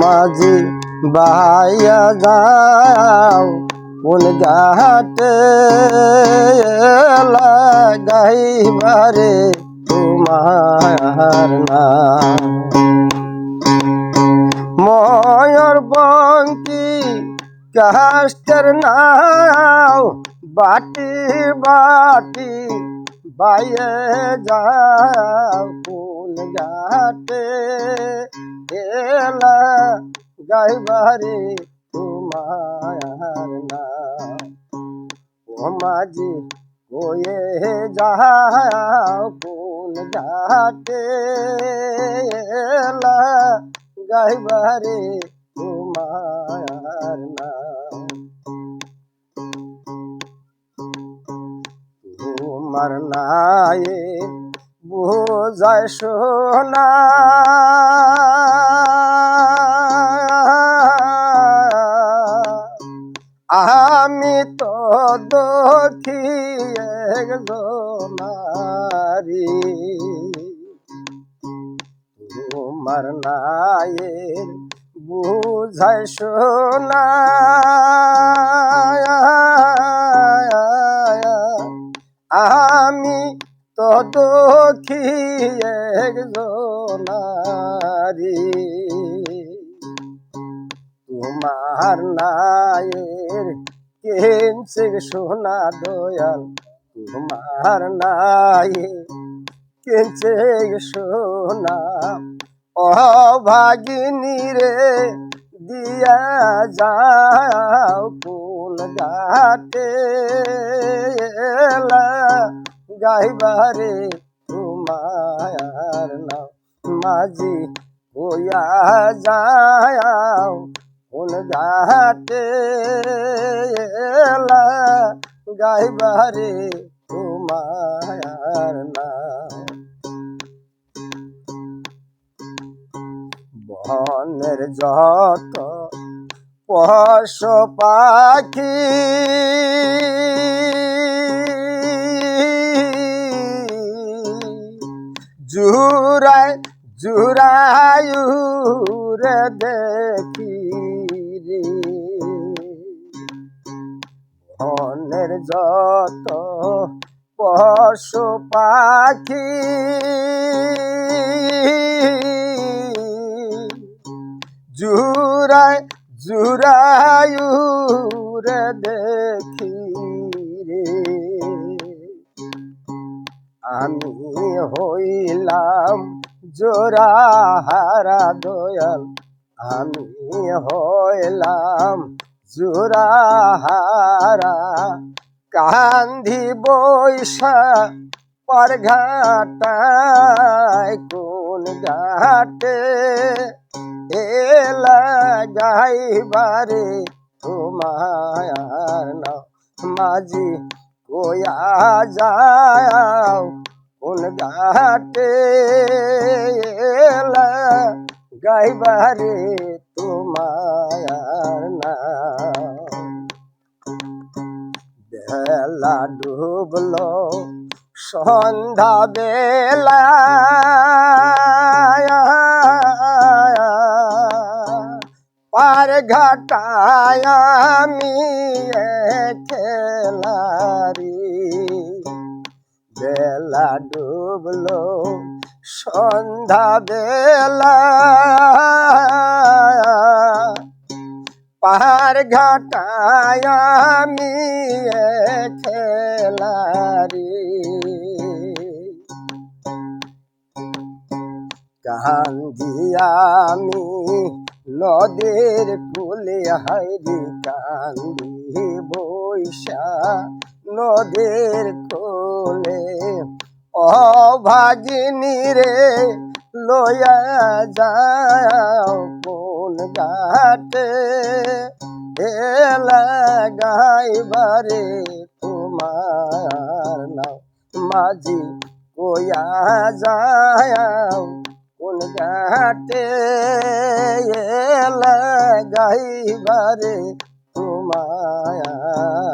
মাঝি বাইয়া যাও কোন ঘাটে লাগাইবারে তোমার নাম। ময়ূর বঙ্কি কাস্টের নাও বাটি বাটি বাইয়ে যাও কোন ঘাটে এলা গাইবারে তোমার নাম ও মাঝি কয়ে যাও কোন ঘাটে এলা গাইবারে তোমার নাম তোমার নায়ে বোঝায় সোনা আমি তো দখি একজনারি। তোমার নায়ের বুঝায় সোনা দখি একজনারি তোমার নায়ের কেনছে সোনা দয়াল। তোমার নায়ে কেনছে সোনা অভাগিনী রে, দিয়া যাও কোন ঘাটে এলা গাইবারে তোমার নাও মাঝি হইয়া যাও কোন ঘাটে গাইবারে তোমার নাম। বনের যত পশু পাখি জুরায় জুরায়ু রে দেখি রে বনের যত পশু পাখি জুরায় জুরায়ু রে দেখি আমি হইলাম। জোড়া হারা দয়াল, আমি হইলাম। জোড়া হারা কান্ধি বৈশা পর কোন ঘাটে এলা গাইবারে নাও মাঝি কোয়া যাও কোন ঘাটে গাইবারে তোমার না। বেলা ডুবলো সন্ধ্যা বেলা ঘাটায় আমি খেলারি বেলা ডুবলো সন্ধ্যা বেলা। পাহাড় ঘাটায় খেলারি কান্দি আমি নদীর কুলে হাইরি কান্দি বৈশা নদীর কোলে অভাগিনী রে, লয়া যাও কোন ঘাটে। এলা গাইবারে তোমার নাও মাঝি কোয়া যাও ঘাটে এলা গাইবারে তোমার না